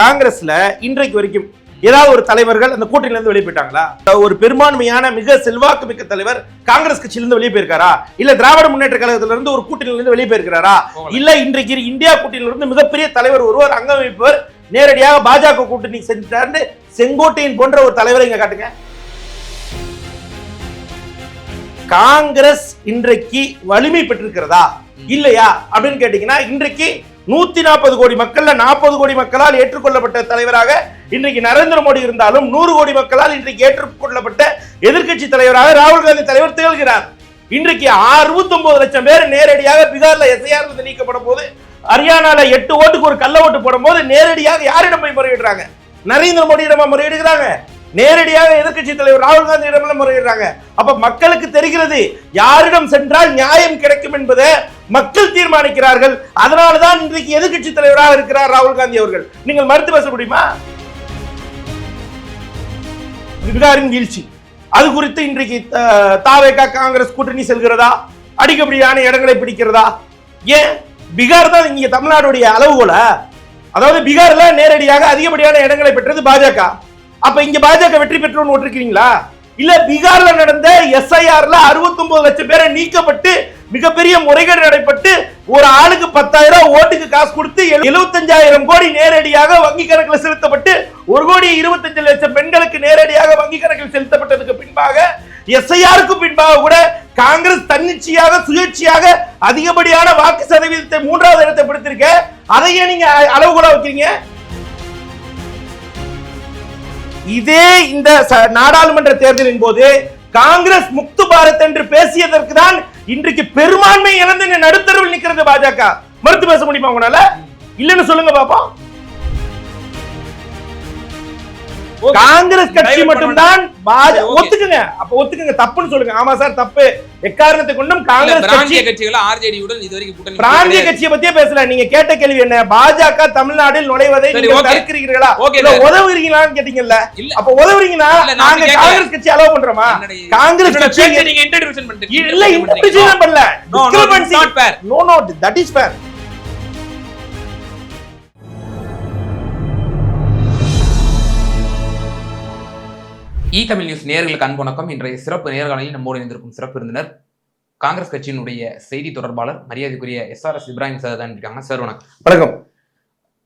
காங்கிரஸ்ல இன்றைக்கு வரைக்கும் ஏதாவது ஒரு தலைவர்கள் அந்த கூட்டணியிலிருந்து வெளியே போயிட்டாங்களா ஒரு பெரும்பான்மையான மிக செல்வாக்கு மிக்க தலைவர் காங்கிரஸ் கட்சியிலிருந்து வெளியே போயிருக்காரா? இல்ல திராவிட முன்னேற்ற கழகத்திலிருந்து ஒரு கூட்டணியிலிருந்து வெளியே போயிருக்காரா இல்ல இன்றைக்கு இந்தியா கூட்டணியிலிருந்து மிகப்பெரிய தலைவர் ஒருவர் அங்கமைப்பவர் நேரடியாக பாஜக கூட்டணி செஞ்சுட்டாருன்னு செங்கோட்டையின் போன்ற ஒரு தலைவரை இங்க காட்டுங்க. காங்கிரஸ் இன்றைக்கு வலிமை பெற்றிருக்கிறதா? இல்லையா? அப்படின்னு கேட்டீங்கன்னா இன்றைக்கு நூத்தி நாற்பது கோடி மக்கள்ல நாற்பது கோடி மக்களால் ஏற்றுக்கொள்ளப்பட்ட தலைவராக இன்றைக்கு நரேந்திர மோடி இருந்தாலும் நூறு கோடி மக்களால் இன்றைக்கு ஏற்றுக்கொள்ளப்பட்ட எதிர்க்கட்சி தலைவராக ராகுல் காந்தி தலைவர் திகழ்கிறார். இன்றைக்கு அறுபத்தி ஒன்பது லட்சம் பேர் நேரடியாக பீகார்ல எஸ்ஐஆர் இருந்து நீக்கப்படும் போது ஹரியானால எட்டு ஓட்டுக்கு ஒரு கள்ள ஓட்டு போடும்போது நேரடியாக யாரிடம் போய் முறையிடுறாங்க? நரேந்திர மோடியிடமா முறையிடுகிறாங்க. நேரடியாக எதிர்க்கட்சி தலைவர் ராகுல் காந்தியிடம் முறையிடுறாங்க. அப்ப மக்களுக்கு தெரிகிறது யாரிடம் சென்றால் நியாயம் கிடைக்கும் என்பதை மக்கள் தீர்மானிக்கிறார்கள். அதனாலதான் இன்றைக்கு எதிர்கட்சி தலைவராக இருக்கிறார் ராகுல் காந்தி அவர்கள். நீங்கள் மறுத்து பேச முடியுமா? பீகாரின் வீழ்ச்சி. அது குறித்து இன்றைக்கு தாவேகா காங்கிரஸ் கூட்டணி செல்கிறதா? அடிக்கப்படியான இடங்களை பிடிக்கிறதா? ஏன்? பீகார் தான் இங்க தமிழ்நாடுடைய அளவுகோல? அதாவது பீகார்ல நேரடியாக அதிகப்படியான இடங்களை பெற்றது பாஜக. அப்ப இங்க பாஜக வெற்றி பெற்றோன்னு ஓட்டிருக்கீங்களா? இல்ல பீகார்ல நடந்த எஸ்ஐஆர்ல 69 லட்சம் பேரை நீக்கப்பட்டு மிகப்பெரிய முறைகேடு நடைபெற்று ஒரு ஆளுக்கு பத்தாயிரம் ஓட்டுக்கு காசு கொடுத்து எழுபத்தஞ்சாயிரம் கோடி நேரடியாக வங்கி கணக்கில் செலுத்தப்பட்டு ஒரு கோடி இருபத்தஞ்சு லட்சம் பெண்களுக்கு நேரடியாக வங்கி கணக்கில் செலுத்தப்பட்டதுக்கு பின்பாக எஸ்ஐஆருக்கு பின்பாக கூட காங்கிரஸ் தன்னிச்சையாக சுயேட்சையாக அதிகப்படியான வாக்கு சதவீதத்தை மூன்றாவது இடத்தை பிடித்திருக்க. அதையே நீங்க அளவுகோலா வைக்கிறீங்க. இதே இந்த நாடாளுமன்ற தேர்தலின் போது காங்கிரஸ் முக்து பாரத் என்று பேசியதற்கு தான் இன்றைக்கு பெரும்பான்மை இழந்து நடுத்தரவில் நிக்கிறது பாஜக. மறுத்து பேச முடியுமா உங்களால? இல்லன்னு சொல்லுங்க பாப்போம். காங்கிரஸ் கட்சி மட்டும்தான். ஒத்துக்குங்க அப்ப ஒத்துக்குங்க தப்புன்னு சொல்லுங்க ஆமா சார் தப்பு எக்காரணத்தை கொண்டும் காங்கிரஸ் பிராந்திய கட்சிகள் ஆர்ஜேடியுடன் இதுவரைக்கும் கூட்டணி பிராந்திய. கட்சியை பத்தியே பேசல நீங்க கேட்ட கேள்வி என்ன பாஜக தமிழ்நாட்டில் நுழைவதை நீங்க. தடுக்கிறீர்களா. உதவுறீங்களான்னு கேட்டீங்கல்ல. அப்ப உதவுறீங்கன்னா நாங்க. காங்கிரஸ் கட்சி அலோவ் பண்றோமா காங்கிரஸ் கட்சி நீங்க interpretation பண்ணிட்டீங்க. இல்ல இன்டர்பிரேஷன் பண்ணல No, no, it's Discrepancy. not இ தமிழ் நியூஸ் நேயர்களுக்கு அன்பு வணக்கம். இன்றைய சிறப்பு நேர்காணலில் நம்மோடு இணைந்திருக்கும் சிறப்பு விருந்தினர் காங்கிரஸ் கட்சியினுடைய செய்தி தொடர்பாளர் மரியாதைக்குரிய S R S Ibrahim sir தான் இருக்காங்க. சார் வணக்கம். வணக்கம்.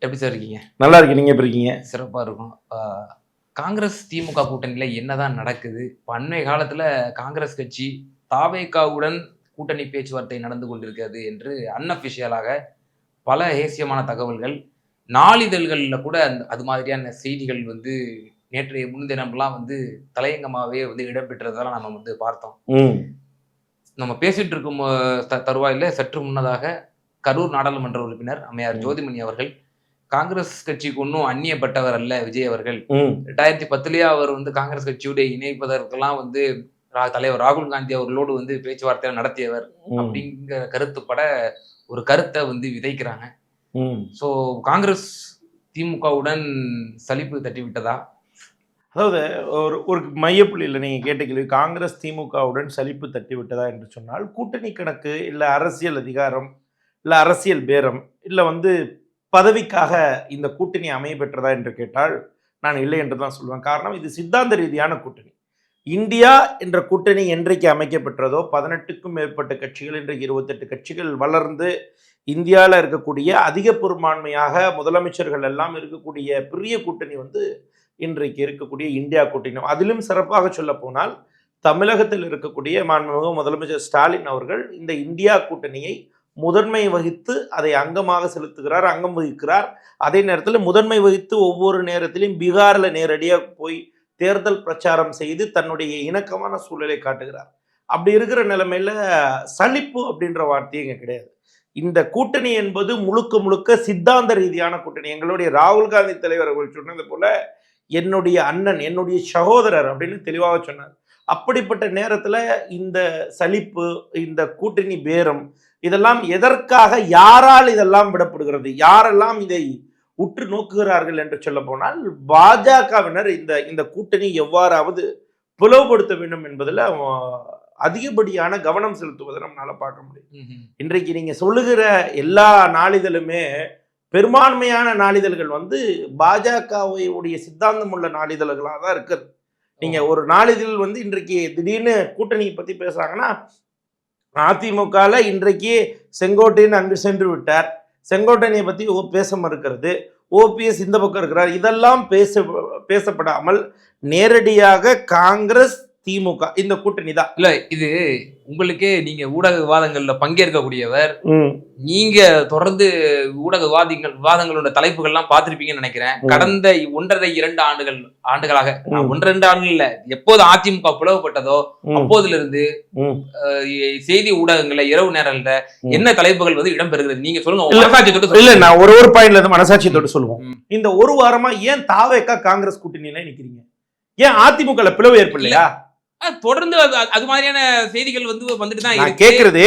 எப்படி சார் இருக்கீங்க? நல்லா இருக்கு நீங்க எப்படி இருக்கீங்க? சிறப்பா இருக்கும். காங்கிரஸ் திமுக கூட்டணியில என்னதான் நடக்குது? இப்ப அண்மை காலத்துல காங்கிரஸ் கட்சி தாவேகாவுடன் கூட்டணி பேச்சுவார்த்தை நடந்து கொண்டிருக்கிறது என்று அன்அபிஷியலாக பல ஏசியமான தகவல்கள் நாளிதழ்களில் கூட அந்த அது மாதிரியான செய்திகள் வந்து நேற்றைய முன்தினம்லாம் வந்து தலையங்கமாகவே வந்து இடம்பெற்றதெல்லாம் நம்ம வந்து பார்த்தோம். நம்ம பேசிட்டு இருக்கும் தருவாயில சற்று முன்னதாக கரூர் நாடாளுமன்ற உறுப்பினர் அம்மையார். ஜோதிமணி அவர்கள் காங்கிரஸ் கட்சிக்கு ஒன்றும் அந்நியப்பட்டவர் அல்ல விஜய் அவர்கள். ரெண்டாயிரத்தி பத்துலயே அவர் வந்து காங்கிரஸ் கட்சியோட இணைப்பதற்கெல்லாம் வந்து தலைவர் ராகுல் காந்தி அவர்களோடு வந்து பேச்சுவார்த்தை நடத்தியவர் அப்படிங்கிற கருத்துப்பட ஒரு கருத்தை வந்து விதைக்கிறாங்க. ஸோ காங்கிரஸ் திமுகவுடன் சலிப்பு தட்டி விட்டதா அதாவது ஒரு ஒரு மையப்புள்ளியில் நீங்கள் கேட்ட கேள்வி காங்கிரஸ் திமுகவுடன் சலிப்பு தட்டி விட்டதா என்று சொன்னால் கூட்டணி கணக்கு இல்லை அரசியல் அதிகாரம் இல்லை அரசியல் பேரம் இல்லை வந்து பதவிக்காக இந்த கூட்டணி அமைய பெற்றதா என்று கேட்டால் நான் இல்லை என்று தான் சொல்லுவேன் காரணம் இது சித்தாந்த ரீதியான கூட்டணி. இந்தியா என்ற கூட்டணி என்றைக்கு அமைக்கப்பட்டதோ பதினெட்டுக்கும் மேற்பட்ட கட்சிகள் இன்றைக்கு இருபத்தெட்டு கட்சிகள் வளர்ந்து இந்தியாவில் இருக்கக்கூடிய அதிக பெரும்பான்மையாக முதலமைச்சர்கள் எல்லாம் இருக்கக்கூடிய பெரிய கூட்டணி வந்து இன்றைக்கு இருக்கக்கூடிய இந்தியா கூட்டணி அதிலும் சிறப்பாக சொல்ல போனால் தமிழகத்தில் இருக்கக்கூடிய மாண்புமிகு முதலமைச்சர் ஸ்டாலின் அவர்கள் இந்த இந்தியா கூட்டணியை முதன்மை வகித்து அதை அங்கமாக செலுத்துகிறார் அங்கம் வகிக்கிறார். அதே நேரத்தில் முதன்மை வகித்து ஒவ்வொரு நேரத்திலும் பீகாரில் நேரடியாக போய் தேர்தல் பிரச்சாரம் செய்து தன்னுடைய இணக்கமான சூழலை காட்டுகிறார். அப்படி இருக்கிற நிலைமையில் சலிப்பு அப்படின்ற வார்த்தையே இங்கே கிடையாது. இந்த கூட்டணி என்பது முழுக்க முழுக்க சித்தாந்த ரீதியான கூட்டணி. எங்களுடைய ராகுல் காந்தி தலைவர் அவர்கள் சொன்னது போல என்னுடைய அண்ணன் என்னுடைய சகோதரர் அப்படின்னு தெளிவாக சொன்னார். அப்படிப்பட்ட நேரத்தில் இந்த சலிப்பு இந்த கூட்டணி பேரம் இதெல்லாம் எதற்காக யாரால் இதெல்லாம் விடப்படுகிறது யாரெல்லாம் இதை உற்று நோக்குகிறார்கள் என்று சொல்ல போனால் பாஜகவினர் இந்த இந்த கூட்டணி எவ்வாறாவது பிளவுபடுத்த வேண்டும் என்பதில் அதிகப்படியான கவனம் செலுத்துவதை நம்மளால பார்க்க முடியும். இன்றைக்கு நீங்க சொல்லுகிற எல்லா நாளிதழுமே பெரும்பான்மையான நாளிதழ்கள் வந்து பாஜகவை உடைய சித்தாந்தம் உள்ள நாளிதழ்களாக தான் இருக்குது. நீங்க ஒரு நாளிதழ் வந்து இன்றைக்கு திடீர்னு கூட்டணியை பத்தி பேசுறாங்கன்னா அதிமுகல இன்றைக்கு செங்கோட்டையன் அன்று சென்று விட்டார். செங்கோட்டையனை பத்தி ஓ பேச மறுக்கிறது. ஓபிஎஸ் இந்த பக்கம் இருக்கிறார். இதெல்லாம் பேச பேசப்படாமல் நேரடியாக காங்கிரஸ் திமுக இந்த கூட்டணி தான் இல்ல இது உங்களுக்கே நீங்க ஊடக விவாதங்கள்ல பங்கேற்கக்கூடியவர் நீங்க தொடர்ந்து ஊடக விவாதிகள் விவாதங்களோட தலைப்புகள்லாம் பார்த்திருப்பீங்கன்னு நினைக்கிறேன். கடந்த ஒன்றரை இரண்டு ஆண்டுகள் ஆண்டுகளாக நான் ம். ஒன்று ரெண்டு ஆண்டுகள் இல்ல எப்போது அதிமுக பிளவுபட்டதோ அப்போதுல இருந்து செய்தி ஊடகங்கள்ல இரவு நேரங்கள்ல. என்ன தலைப்புகள் வந்து இடம்பெறுகிறது நீங்க சொல்லுங்க இல்ல. நான் ஒரு ஒரு பாயிண்ட்ல இருந்து மனசாட்சியத்தோட சொல்லுவோம். இந்த ஒரு வாரமா ஏன் தாவேக்கா காங்கிரஸ் கூட்டணியில நிக்கிறீங்க ஏன் அதிமுக பிளவு ஏற்படலையா தொடர்ந்து அது மாதிரியான செய்திகள் வந்து வந்துட்டு தான் கேக்குறது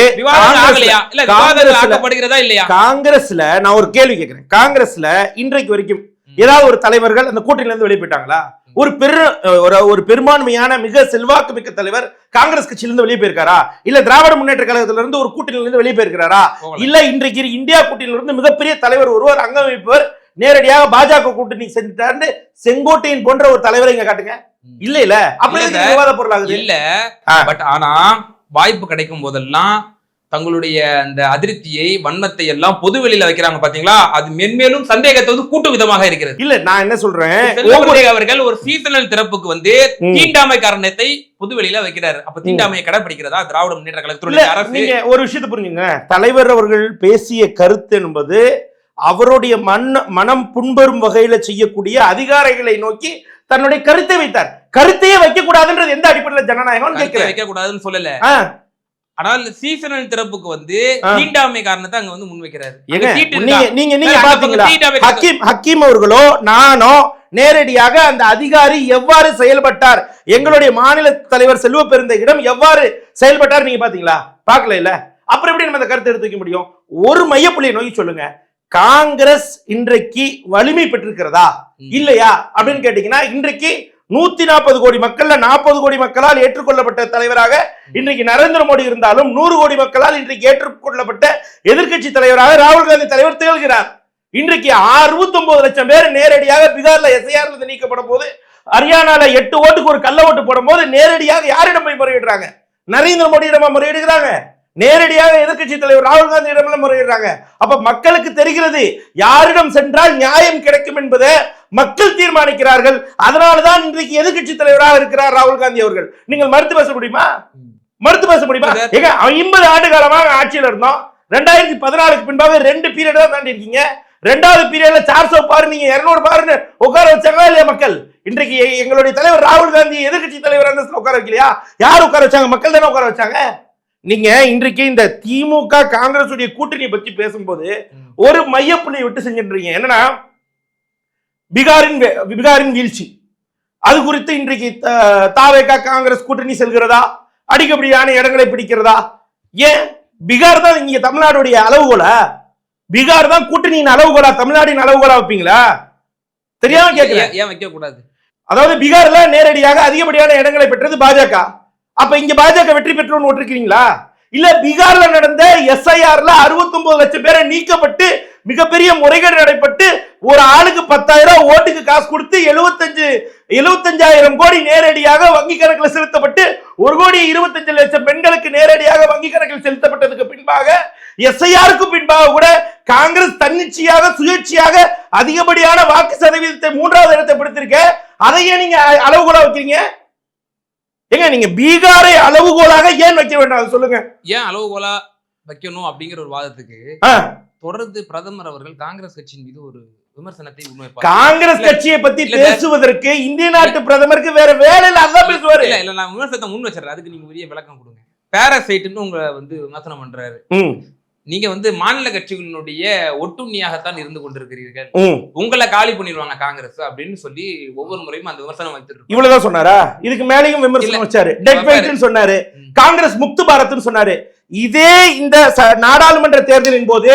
ஆக்கப்படுகிறதா இல்லையா? காங்கிரஸ்ல நான் ஒரு கேள்வி கேட்கிறேன் காங்கிரஸ்ல இன்றைக்கு வரைக்கும். ஏதாவது ஒரு தலைவர்கள் அந்த கூட்டணியில இருந்து வெளியே போயிட்டாங்களா ஒரு பெரு ஒரு ஒரு பெரும்பான்மையான மிக செல்வாக்கு மிக்க தலைவர் காங்கிரஸ் கட்சியில இருந்து வெளியே போயிருக்காரா? இல்ல திராவிட முன்னேற்ற கழகத்துல இருந்து ஒரு கூட்டணியில இருந்து வெளியே போயிருக்காரா போகல. இல்ல இன்றைக்கு இந்தியா கூட்டணியில இருந்து மிகப்பெரிய தலைவர் ஒருவர் அங்கமைப்பவர் நேரடியாக பாஜக கூட்டணி செஞ்சுட்டாருன்னு செங்கோட்டையன் போன்ற ஒரு தலைவரை இங்க காட்டுங்க. இல்ல இல்ல. அப்படி விவாத பொருளாகுது இல்ல. பட் ஆனா வாய்ப்பு கிடைக்கும் போதெல்லாம் தங்களுடைய அந்த அதிருப்தியை வன்மத்தை எல்லாம் பொது வெளியில வைக்கிறாங்க பாத்தீங்களா? அது மென்மேலும் சந்தேகத்தை வந்து கூட்டும் விதமாக இருக்கிறது. இல்ல நான் என்ன சொல்றேன்? அவர்கள் ஒரு சீசனல் திறப்புக்கு வந்து. தீண்டாமை காரணத்தை பொது வெளியில வைக்கிறாரு. அப்ப தீண்டாமையை கடைபிடிக்கிறதா திராவிட முன்னேற்ற கழகத்துடைய அரசு? ஒரு விஷயத்தை புரிஞ்சுங்க தலைவர் அவர்கள் பேசிய கருத்து என்பது அவருடைய மண் மனம் புண்பெறும் வகையில செய்யக்கூடிய அதிகாரிகளை நோக்கி தன்னுடைய கருத்தை வைத்தார். கருத்தையே வைக்க கூடாதுன்றது எந்த அடிப்படையில் ஜனநாயகம் வைக்க கூடாதுன்னு சொல்லல. ஆனால் சீசனல் திறப்புக்கு வந்து. தீண்டாமை காரணத்தை அங்க வந்து முன்வைக்கிறாரு. நீங்க? நீங்க பாத்தீங்களா. ஹக்கீம் ஹக்கீம் அவர்களோ நானோ நேரடியாக அந்த அதிகாரி எவ்வாறு செயல்பட்டார்? எங்களுடைய மாநில தலைவர் செல்வ பெருந்தகிடம் எவ்வாறு செயல்பட்டார் நீங்க பாத்தீங்களா? பார்க்கல இல்ல? அப்புறம் எப்படி நம்ம அந்த கருத்தை எடுத்து வைக்க முடியும்? ஒரு மையப்புள்ளியை நோக்கி சொல்லுங்க. காங்கிரஸ் இன்றைக்கு வலிமை பெற்றிருக்கிறதா. இல்லையா? அப்படின்னு கேட்டீங்கன்னா இன்றைக்கு நூத்தி நாற்பது கோடி மக்கள்ல நாற்பது கோடி மக்களால் ஏற்றுக்கொள்ளப்பட்ட தலைவராக இன்றைக்கு நரேந்திர மோடி இருந்தாலும் நூறு கோடி மக்களால் இன்றைக்கு ஏற்றுக்கொள்ளப்பட்ட எதிர்க்கட்சி தலைவராக ராகுல் காந்தி தலைவர் திகழ்கிறார். இன்றைக்கு அறுபத்தி ஒன்பது லட்சம் பேர் நேரடியாக பீகார்ல எஸ்ஐஆர்ல நீக்கப்படும் போது ஹரியானால எட்டு ஓட்டுக்கு ஒரு கள்ள ஓட்டு போடும் போது நேரடியாக யாரிடம் போய் முறையிடுறாங்க? நரேந்திர மோடியிடமா முறையிடுகிறாங்க? நேரடியாக எதிர்க்கட்சி தலைவர் ராகுல் காந்தியிடம் முறையிடுறாங்க. அப்ப மக்களுக்கு தெரிகிறது யாரிடம் சென்றால் நியாயம் கிடைக்கும் என்பதை மக்கள் தீர்மானிக்கிறார்கள். அதனாலதான் இன்றைக்கு எதிர்க்கட்சி தலைவராக இருக்கிறார் ராகுல் காந்தி அவர்கள். நீங்கள் மறுத்து பேச முடியுமா. மறுத்து பேச முடியுமா. ஏங்க ஐம்பது ஆண்டு காலமாக ஆட்சியில் இருந்தோம். ரெண்டாயிரத்தி பதினாலுக்கு பின்பாக ரெண்டு பீரியட் தான் தாண்டி இருக்கீங்க ரெண்டாவது பீரியட்ல சார்சோ பாரு நீங்க இருநூறு பாருன்னு உட்கார வச்சாங்களா இல்லையா மக்கள்? இன்றைக்கு எங்களுடைய தலைவர் ராகுல் காந்தி எதிர்க்கட்சி தலைவர் அந்தஸ்துல உட்கார வைக்கலையா? யார் உட்கார வச்சாங்க? மக்கள் தானே உட்கார வச்சாங்க? நீங்க இன்றைக்கு இந்த திமுக காங்கிரஸ் உடைய கூட்டணியை பத்தி பேசும்போது. ஒரு மையப்புள்ளியை விட்டு செஞ்சுட்டு என்னன்னா பீகாரின் பீகாரின் வீழ்ச்சி. அது குறித்து இன்றைக்கு தாவேகா காங்கிரஸ் கூட்டணி செல்கிறதா? அடிக்கடியான இடங்களை பிடிக்கிறதா? ஏன்? பீகார் தான் இங்க தமிழ்நாடுடைய அளவுகோலா? பீகார் தான் கூட்டணியின் அளவுகோலா? தமிழ்நாட்டின் அளவுகோலா வைப்பீங்களா? தெரியாம ஏன் ஏன் வைக்க கூடாது அதாவது பீகார்ல நேரடியாக அதிகப்படியான இடங்களை பெற்றது பாஜக. அப்ப இங்க பாஜக வெற்றி பெற்றோன்னு ஓட்டிருக்கீங்களா? இல்ல பீகார்ல நடந்த எஸ்ஐஆர்ல 69 லட்சம் பேரை நீக்கப்பட்டு மிகப்பெரிய முறைகேடு நடைபெற்று ஒரு ஆளுக்கு பத்தாயிரம் ஓட்டுக்கு காசு கொடுத்து 75 எழுபத்தஞ்சாயிரம் கோடி நேரடியாக வங்கி கணக்கில் செலுத்தப்பட்டு ஒரு கோடி இருபத்தஞ்சு லட்சம் பெண்களுக்கு நேரடியாக வங்கி கணக்கில் செலுத்தப்பட்டதுக்கு பின்பாக எஸ்ஐஆருக்கு பின்பாக கூட காங்கிரஸ் தன்னிச்சையாக சுயேட்சையாக அதிகப்படியான வாக்கு சதவீதத்தை மூன்றாவது இடத்தை பிடித்திருக்க. அதையே நீங்க அ- அளவுகோலா வைக்கிறீங்க. ஏங்க நீங்க பீகாரை அளவுகோலாக ஏன் வைக்க வேண்டாம்? அதை சொல்லுங்க. ஏன் அளவுகோலா வைக்கணும் அப்படிங்கிற ஒரு வாதத்துக்கு தொடர்ந்து பிரதமர் அவர்கள் காங்கிரஸ் கட்சியின் மீது ஒரு விமர்சனத்தை முன்வைப்பார் காங்கிரஸ் கட்சியை பத்தி. பேசுவதற்கு இந்திய நாட்டு பிரதமருக்கு வேற வேலை இல்ல அதான் பேசுவாரு. இல்ல இல்ல நான் விமர்சனத்தை முன் வச்சிடறேன். அதுக்கு நீங்க உரிய விளக்கம் கொடுங்க. பேரசைட்னு உங்களை வந்து விமர்சனம் பண்றாரு. நீங்க வந்து மாநில கட்சிகளினுடைய ஒட்டுண்ணியாகத்தான் இருந்து கொண்டிருக்கிறீர்கள். உங்களை காலி பண்ணிடுவாங்க காங்கிரஸ் அப்படின்னு சொல்லி ஒவ்வொரு முறையும் அந்த விமர்சனம் வைத்துட்டு இருக்கோம் இவ்வளவுதான் சொன்னாரா? இதுக்கு மேலேயும் விமர்சனம் வச்சாரு. டெட் சொன்னாரு. காங்கிரஸ் முக்து பாரத்னு சொன்னாரு. இதே இந்த நாடாளுமன்ற தேர்தலின் போது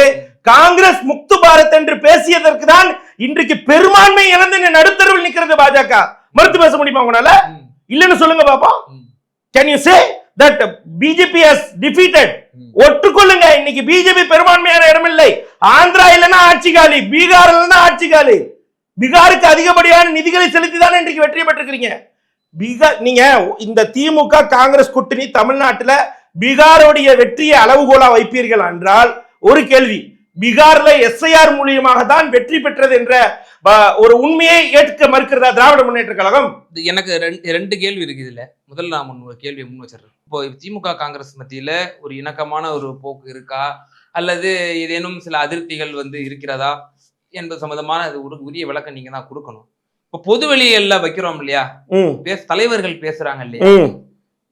காங்கிரஸ் முக்து பாரத் என்று பேசியதற்கு தான் இன்றைக்கு பெரும்பான்மை இழந்து நடுத்தருவில் நிக்கிறது பாஜக. மறுத்து பேச முடியுமா உங்களால? இல்லன்னு சொல்லுங்க பாப்போம். Can you say that BJP has defeated ஒட்டுக்கொள்ளுங்க இன்னைக்கு பிஜேபி பெரும்பான்மையான இடம் இல்லை ஆந்திரா இல்லைன்னா ஆட்சி காலி. பீகார் இல்லைன்னா ஆட்சி காலி. பீகாருக்கு அதிகப்படியான நிதிகளை செலுத்தி தானே இன்றைக்கு வெற்றி பெற்றிருக்கிறீங்க. பீகார் நீங்க இந்த திமுக காங்கிரஸ் கூட்டணி தமிழ்நாட்டுல பீகாருடைய வெற்றியை அளவுகோலா வைப்பீர்கள் என்றால் ஒரு கேள்வி. பீகார்ல எஸ்ஐஆர் மூலியமாக தான் வெற்றி பெற்றது என்ற ஒரு உண்மையை ஏற்க மறுக்கிறதா திராவிட முன்னேற்ற கழகம்? எனக்கு ரெண்டு ரெண்டு கேள்வி இருக்கு இதுல. முதல்ல நான் முன் கேள்வியை முன் வச்சிடுறேன். இப்போ திமுக காங்கிரஸ் மத்தியில ஒரு இணக்கமான ஒரு போக்கு இருக்கா? அல்லது ஏதேனும் சில அதிருப்திகள் வந்து இருக்கிறதா? என்பது சம்பந்தமான ஒரு உரிய விளக்கம் நீங்க தான் கொடுக்கணும். இப்போ பொது வெளியில வைக்கிறோம் இல்லையா? பேச தலைவர்கள் பேசுறாங்க இல்லையா?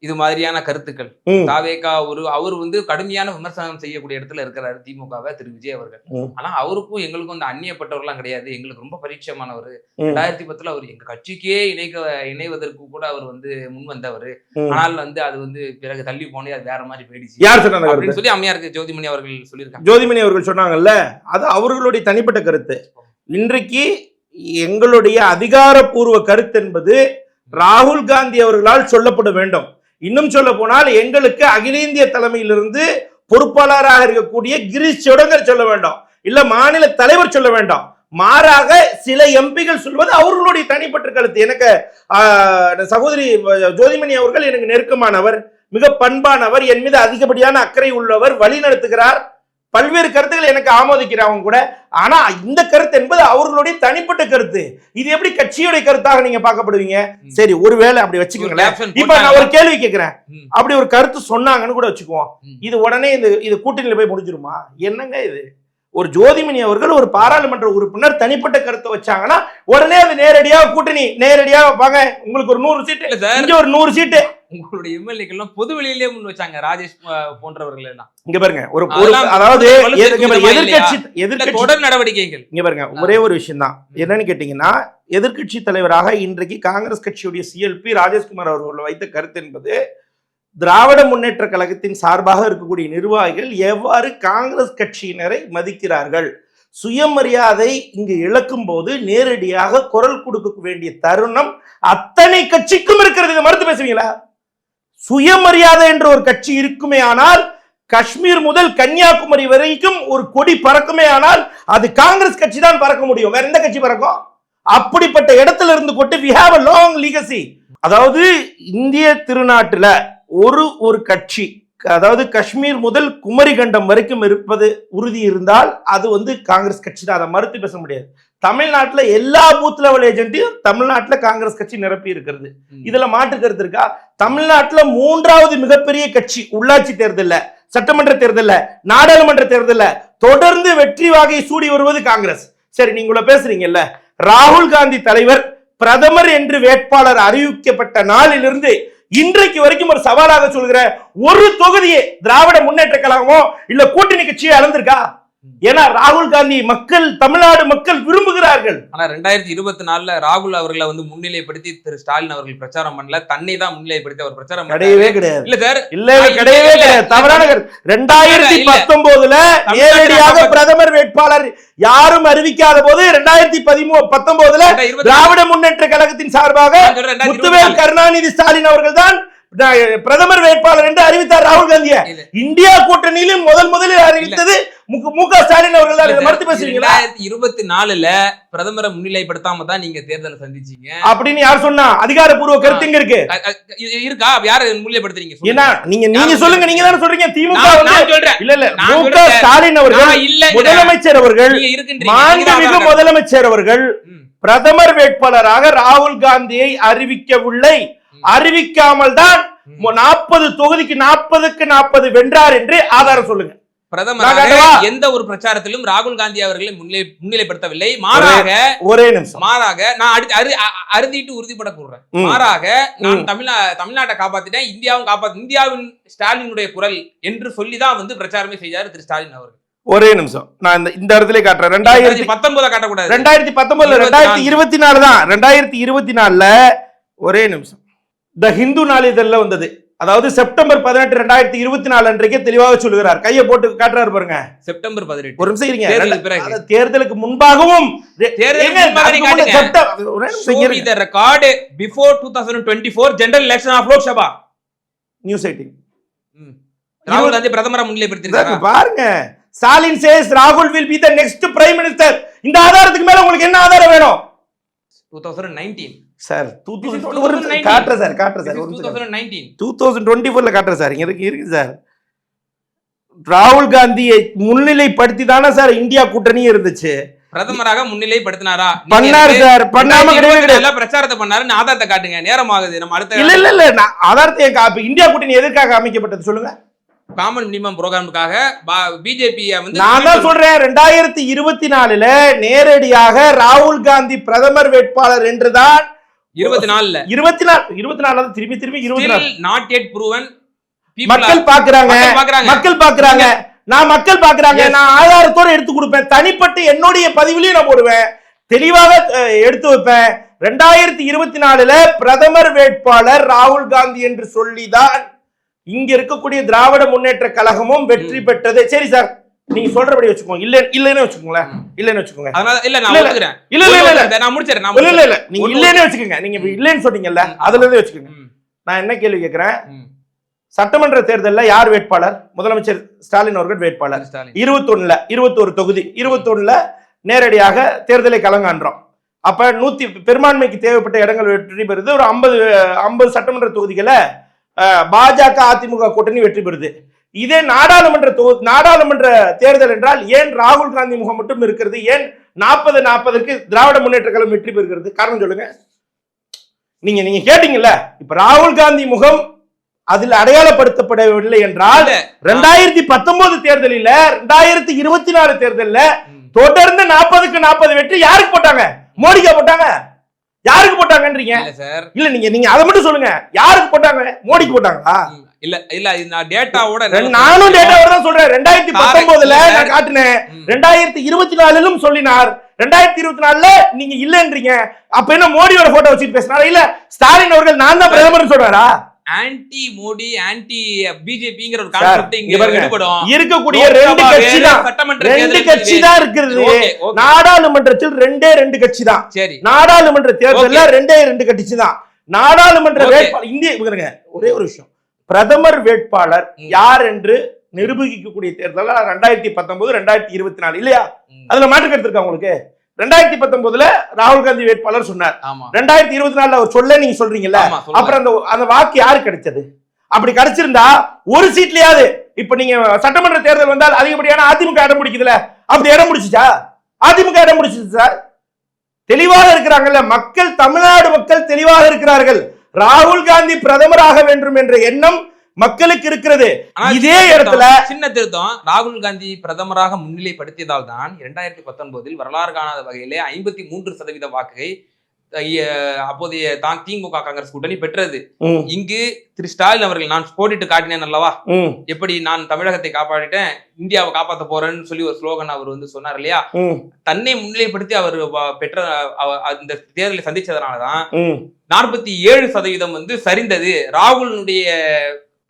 இது மாதிரியான கருத்துக்கள். தாவேகா ஒரு அவர் வந்து கடுமையான விமர்சனம் செய்யக்கூடிய இடத்துல இருக்கிறாரு திமுகவை திரு விஜய் அவர்கள். ஆனா அவருக்கும் எங்களுக்கும் அந்த அந்நியப்பட்டவர்லாம் கிடையாது. எங்களுக்கு ரொம்ப பரிச்சயமானவர். ரெண்டாயிரத்தி பத்துல அவர் எங்க கட்சிக்கே இணைக்க இணைவதற்கு கூட அவர் வந்து முன் வந்தவர். ஆனால் வந்து அது வந்து பிறகு தள்ளி போனே அது வேற மாதிரி போயிடுச்சு. யார் அப்படின்னு சொல்லி அம்மையாருக்கு ஜோதிமணி அவர்கள் சொல்லியிருக்காங்க. ஜோதிமணி அவர்கள் சொன்னாங்கல்ல அது அவர்களுடைய தனிப்பட்ட கருத்து. இன்றைக்கு எங்களுடைய அதிகாரப்பூர்வ கருத்து என்பது ராகுல் காந்தி அவர்களால் சொல்லப்பட வேண்டும். இன்னும் சொல்ல போனால் எங்களுக்கு அகில இந்திய தலைமையிலிருந்து பொறுப்பாளராக இருக்கக்கூடிய கிரீஷ் சொடங்கர் சொல்ல வேண்டாம். இல்ல மாநில தலைவர் சொல்ல வேண்டாம். மாறாக சில எம்பிகள் சொல்வது அவர்களுடைய தனிப்பட்ட கருத்து. எனக்கு சகோதரி ஜோதிமணி அவர்கள் எனக்கு நெருக்கமானவர் மிக பண்பானவர் என் மீது அதிகப்படியான அக்கறை உள்ளவர் வழி நடத்துகிறார். பல்வேறு கருத்துக்கள் எனக்கு ஆமோதிக்கிறவங்க கூட. ஆனா இந்த கருத்து என்பது அவர்களுடைய தனிப்பட்ட கருத்து. இது எப்படி கட்சியுடைய கருத்தாக நீங்க பார்க்கப்படுவீங்க. சரி ஒருவேளை அப்படி வச்சுக்கோங்களேன். இப்ப நான். ஒரு கேள்வி கேட்கிறேன். அப்படி ஒரு கருத்து சொன்னாங்கன்னு கூட வச்சுக்குவோம். இது உடனே இது இது கூட்டணியில போய் முடிஞ்சிருமா? என்னங்க இது? ஒரு ஜோதிமணி அவர்கள் ஒரு பாராளுமன்ற உறுப்பினர் தனிப்பட்ட கருத்தை வச்சாங்கன்னா உடனே அது நேரடியா கூட்டணி நேரடியா வைப்பாங்க உங்களுக்கு ஒரு நூறு சீட்டு இங்க ஒரு நூறு சீட்டு. உங்களுடைய எம்எல்ஏக்கள் எல்லாம் பொது வெளியிலே முன் வச்சாங்க ராஜேஷ் போன்றவர்கள் எல்லாம் இங்க பாருங்க ஒரு அதாவது வலுசேர்க்கும் எதிர்- இங்க பாருங்க, விதமா இல்லையா? எதிர்க்கட்சி இல்ல எதிர்க்கட்சி தொடர் நடவடிக்கைகள். இங்க பாருங்க ஒரே ஒரு விஷயம் தான் என்னன்னு கேட்டீங்கன்னா எதிர்க்கட்சி தலைவராக இன்றைக்கு காங்கிரஸ் கட்சியுடைய சிஎல்பி ராஜேஷ்குமார் அவர்கள் வைத்த கருத்து என்பது திராவிட முன்னேற்ற கழகத்தின் சார்பாக இருக்கக்கூடிய நிர்வாகிகள் எவ்வாறு காங்கிரஸ் கட்சியினரை மதிக்கிறார்கள்? சுயமரியாதை இங்கு இழக்கும் போது நேரடியாக குரல் கொடுக்க வேண்டிய தருணம் அத்தனை கட்சிக்கும் இருக்கிறது. இதை மறுத்து பேசுவீங்களா? சுயமரியாதை என்ற ஒரு கட்சி இருக்குமே ஆனால் காஷ்மீர் முதல் கன்னியாகுமரி வரைக்கும் ஒரு கொடி பறக்குமே ஆனால் அது காங்கிரஸ் கட்சி தான் பறக்க முடியும். வேற எந்த கட்சி பறக்கும்? அப்படிப்பட்ட இடத்துல இருந்து கொண்டு we have a long legacy அதாவது இந்திய திருநாட்டுல ஒரு ஒரு கட்சி அதாவது காஷ்மீர் முதல் குமரிகண்டம் வரைக்கும் இருப்பது உறுதி இருந்தால் அது வந்து காங்கிரஸ் கட்சி தான் அதை மறுத்து பேச முடியாது. தமிழ்நாட்டுல எல்லா பூத் லெவல் ஏஜென்ட்டையும் தமிழ்நாட்டுல காங்கிரஸ் கட்சி நிரப்பி இருக்கிறது. இதுல மாற்று கருத்து இருக்கா? தமிழ்நாட்டுல மூன்றாவது மிகப்பெரிய கட்சி உள்ளாட்சி தேர்தல்ல சட்டமன்ற தேர்தல்ல நாடாளுமன்ற தேர்தல்ல தொடர்ந்து வெற்றி வாகை சூடி வருவது காங்கிரஸ். சரி நீங்க இவ்வளவு பேசுறீங்கல்ல. ராகுல் காந்தி தலைவர் பிரதமர் என்று வேட்பாளர் அறிவிக்கப்பட்ட நாளிலிருந்து இன்றைக்கு வரைக்கும் ஒரு சவாலாக சொல்கிற ஒரு தொகுதியே திராவிட முன்னேற்ற கழகமோ இல்ல கூட்டணி கட்சியோ இழந்திருக்கா? ஏன்னா ராகுல் காந்தி மக்கள் தமிழ்நாடு மக்கள் விரும்புகிறார்கள் ஆனா ரெண்டாயிரத்தி இருபத்தி நாலுல ராகுல் அவர்களை வந்து முன்னிலைப்படுத்தி திரு ஸ்டாலின் அவர்கள் பிரச்சாரம் பண்ணல தன்னை தான் முன்னிலைப்படுத்தி அவர் பிரச்சாரம். கிடையவே கிடையாது இல்ல சார் இல்ல கிடையவே கிடையாது. தவறான ரெண்டாயிரத்தி. பத்தொன்பதுல நேரடியாக பிரதமர் வேட்பாளர் யாரும் அறிவிக்காத போது ரெண்டாயிரத்தி பதிமூ பத்தொன்பதுல திராவிட முன்னேற்ற கழகத்தின் சார்பாக முத்துவேல். கருணாநிதி ஸ்டாலின் அவர்கள் தான் பிரதமர் வேட்பாளர் என்று அறிவித்தார் ராகுல் காந்திய. இந்தியா கூட்டணியிலும் முதல் முதலில் அறிவித்தது மு- க ஸ்டாலின் அவர்கள் தான். மறுத்து பேசுறீங்களா? இருபத்தி நாலுல பிரதமரை முன்னிலைப்படுத்தாம தான் நீங்க தேர்தலை சந்திச்சீங்க. அப்படின்னு யார் சொன்னா? அதிகாரப்பூர்வ கருத்து இங்க இருக்கு. இருக்கா? யாரு முன்னிலைப்படுத்துறீங்க. என்ன நீங்க நீங்க சொல்லுங்க. நீங்க தானே சொல்றீங்க. திமுக இல்ல இல்ல. மு க. ஸ்டாலின் அவர்கள் இல்ல முதலமைச்சர் அவர்கள் மாண்புமிகு முதலமைச்சர் அவர்கள். பிரதமர் வேட்பாளராக ராகுல் காந்தியை அறிவிக்கவில்லை. அறிவிக்காமல் தான். நாற்பது தொகுதிக்கு நாற்பதுக்கு நாற்பது வென்றார் என்று ஆதாரம் சொல்லுங்க. பிரதமராக? எந்த ஒரு பிரச்சாரத்திலும் ராகுல் காந்தி அவர்களை முன்னிலை முன்னிலைப்படுத்தவில்லை. மாறாக ஒரே நிமிஷம். மாறாக நான் அடி- அரு- அ- அறுதிட்டு உறுதிப்பட கூறுறேன். ம். மாறாக நான். தமிழ்நா தமிழ்நாட்டை காப்பாத்திட்டேன். இந்தியாவும் காப்பாத்து இந்தியாவின் ஸ்டாலினுடைய குரல் என்று சொல்லிதான் வந்து பிரச்சாரமே செய்தார் திரு ஸ்டாலின் அவர்கள். ஒரே நிமிஷம். நான் இந்த இந்த இடத்துல காட்டுறேன். ரெண்டாயிரத்தி பத்தொன்பதை காட்டக்கூடாது. ரெண்டாயிரத்தி பத்தொன்பதுல ரெண்டாயிரத்தி. இருபத்தி நாலு தான் ரெண்டாயிரத்தி இருபத்தி நாலுல ஒரே நிமிஷம். த ஹிந்து நாளிதழ்ல வந்தது. அதாவது செப்டம்பர் பதினெட்டு ரெண்டாயிரத்தி இருபத்தி நாலு அன்றைக்கே தெளிவாக சொல்லுகிறார். கையை போட்டு காட்டுறாரு பாருங்க. செப்டம்பர் பதினெட்டு. ஒரு நிமிஷம் இருங்க. தேர்தலுக்கு முன்பாகவும் ரெ- தேர்தலுக்கு ஏங்க, முன்பாக அதுக்கு நீங்க முன்ன காட்டுங்க. செப்டம்பர் ஒரே நிமிஷம் show me இருங்க. the record before 2024 general election of Lok Sabha. News eighteen. ராகுல் காந்தி பிரதமரா முன்னிலைப்படுத்திருக்காரா பாருங்க. ஸ்டாலின் சேஸ் ராகுல் will be the next prime minister இந்த ஆதாரத்துக்கு மேல உங்களுக்கு என்ன ஆதாரம் வேணும்? Two thousand nineteen sir two thousand ஒரு 2019. காட்டுறேன் சார் காட்டுறேன் சார் டூ தௌசண்ட் டுவெண்ட்டி ஃபோர்ல காட்டுறேன் சார் இங்க இருக்கு இருக்கு சார். ராகுல் காந்தியை முன்னிலைப்படுத்தி தானே சார் இந்தியா கூட்டணி இருந்துச்சு. பிரதமராக முன்னிலைப்படுத்தினாரா? பண்ணாரு சார் பண்ணாம கிடையாது. பிரச்சாரத்தை பண்ணாரு நான் ஆதாரத்தை காட்டுங்க நேரம் ஆகுது நம்ம அடுத்த இல்ல இல்ல இல்ல நான் ஆதாரத்தை இந்தியா கூட்டணி எதற்காக அமைக்கப்பட்டது சொல்லுங்க. காமன் மினிமம் ப்ரோக்ராமுக்காக பிஜேபி வந்து நான் தான் சொல்றேன் ரெண்டாயிரத்தி இருபத்தி நாலுல நேரடியாக ராகுல் காந்தி பிரதமர் வேட்பாளர் என்றுதான் இருபத்தி நாலுல. இருபத்தி நாலு இருபத்தி நாலு திரும்பி திரும்பி இருபத்தி நாலு. Not yet proven. People மக்கள் பாக்குறாங்க மக்கள் பாக்குறாங்க நான் மக்கள் பாக்குறாங்க. நான் ஆதாரத்தோட எடுத்து கொடுப்பேன். தனிப்பட்டு என்னுடைய பதிவிலையும் நான் போடுவேன். தெளிவாக எடுத்து வைப்பேன். ரெண்டாயிரத்தி இருபத்தி நாலுல பிரதமர் வேட்பாளர் ராகுல் காந்தி என்று சொல்லிதான் இங்க இருக்கக்கூடிய திராவிட முன்னேற்ற கழகமும் வெற்றி பெற்றது. சரி சார் நீங்க சொல்றபடி வச்சுக்கோங்க. இல்ல இல்லன்னு வச்சுக்கோங்களேன். இல்லன்னு வச்சுக்கோங்க. அதனால இல்ல நான் இல்ல, இல்ல. இல்ல நான் முடிச்சிடுறேன் நான் இல்ல இல்ல நீங்க இல்லன்னு வச்சுக்கோங்க. நீங்க இல்லன்னு சொன்னீங்கல்ல. அதுல இருந்து வச்சுக்கோங்க. நான் என்ன கேள்வி கேக்குறேன். சட்டமன்ற தேர்தல்ல யார் வேட்பாளர்? முதலமைச்சர் ஸ்டாலின் அவர்கள் வேட்பாளர். இருபத்தொன்னுல இருபத்தொரு தொகுதி. இருபத்தொன்னுல நேரடியாக தேர்தலை கலங்கான்றோம் அப்ப நூத்தி பெரும்பான்மைக்கு தேவைப்பட்ட இடங்கள் வெற்றி பெறுது. ஒரு ஐம்பது ஐம்பது சட்டமன்ற தொகுதிகளை பாஜக அதிமுக கூட்டணி வெற்றி பெறுது. இதே நாடாளுமன்ற தொகு நாடாளுமன்ற தேர்தல் என்றால் ஏன் ராகுல் காந்தி முகம் மட்டும் இருக்கிறது? ஏன் நாற்பது நாற்பதுக்கு திராவிட முன்னேற்ற கழகம் வெற்றி பெறுகிறது? காரணம் சொல்லுங்க. நீங்க நீங்க கேட்டீங்கல்ல இப்ப ராகுல் காந்தி முகம் அதில் அடையாளப்படுத்தப்படவில்லை என்றால். ரெண்டாயிரத்தி பத்தொன்பது தேர்தலில் ரெண்டாயிரத்தி இருபத்தி நாலு தேர்தல்ல. தொடர்ந்து நாற்பதுக்கு நாற்பது வெற்றி யாருக்கு போட்டாங்க? மோடிக்கா போட்டாங்க. யாருக்கு போட்டாங்கன்றீங்க? இல்ல நீங்க நீங்க அதை மட்டும் சொல்லுங்க. யாருக்கு போட்டாங்க? மோடிக்கு போட்டாங்களா? இல்ல இல்ல நான் டேட்டாவோட நானும் டேட்டாவோட தான் சொல்றேன். ரெண்டாயிரத்தி பத்தொன்பதுல. நான் காட்டினேன். ரெண்டாயிரத்தி இருபத்தி நாலுலும் சொல்லினார். ரெண்டாயிரத்தி இருபத்தி நாலுல நீங்க இல்லன்றீங்க. அப்ப என்ன மோடியோட போட்டோ வச்சுட்டு பேசினாரா? இல்ல ஸ்டாலின் அவர்கள் நான் தான் பிரதமர் சொல்றாரா? ஆன்டி மோடி ஆன்டி பிஜேபிங்கிற ஒரு கான்செப்ட் இங்க. எடுபடும். இருக்கக்கூடிய ரெண்டு கட்சி தான் சட்டமன்ற ரெண்டு கட்சி தான் ஓகே நாடாளுமன்றத்தில் ரெண்டே ரெண்டு கட்சி தான் சரி. நாடாளுமன்ற தேர்தல்ல ரெண்டே ரெண்டு கட்சி தான் நாடாளுமன்ற இந்திய ஒரே ஒரு விஷயம். பிரதமர் வேட்பாளர். யார் என்று நிரூபிக்கக்கூடிய தேர்தல் ரெண்டாயிரத்தி பத்தொன்பது ரெண்டாயிரத்தி இருபத்தி நாலு இல்லையா? அதுல மாற்று கருத்து உங்களுக்கு? ரெண்டாயிரத்தி பத்தொன்பதுல ராகுல் காந்தி வேட்பாளர் சொன்னார். ரெண்டாயிரத்தி இருபத்தி நாலுல அவர் சொல்ல நீங்க சொல்றீங்கல்ல. அப்புறம் அந்த அந்த வாக்கு யாருக்கு கிடைச்சது? அப்படி கிடைச்சிருந்தா ஒரு சீட்லயாவது இப்ப நீங்க சட்டமன்ற தேர்தல் வந்தால் அதிகப்படியான அதிமுக இடம் பிடிக்குதுல? அப்படி இடம் பிடிச்சிச்சா? அதிமுக இடம் பிடிச்சிச்சு சார்? தெளிவாக இருக்கிறாங்கல்ல மக்கள் தமிழ்நாடு மக்கள் தெளிவாக இருக்கிறார்கள். ராகுல் காந்தி பிரதமராக வேண்டும் என்ற எண்ணம் மக்களுக்கு இருக்கிறது. இதே இடத்துல சின்ன திருத்தம். ராகுல் காந்தி பிரதமராக முன்னிலைப்படுத்தியதால் தான் இரண்டாயிரத்தி பத்தொன்பதில் வரலாறு காணாத வகையிலே ஐம்பத்தி மூன்று சதவீத வாக்கை அஹ், அப்போதைய தான் திமுக காங்கிரஸ் கூட்டணி பெற்றது. இங்கு திரு ஸ்டாலின் அவர்கள் நான் போட்டிட்டு காட்டினேன் அல்லவா? எப்படி நான் தமிழகத்தை காப்பாற்றிட்டேன் இந்தியாவை காப்பாத்த போறேன்னு சொல்லி ஒரு ஸ்லோகன் அவர் வந்து சொன்னார் இல்லையா? தன்னை முன்னிலைப்படுத்தி அவர் பெற்ற அந்த தேர்தலை சந்திச்சதுனாலதான். நாற்பத்தி ஏழு சதவீதம் வந்து சரிந்தது. ராகுலினுடைய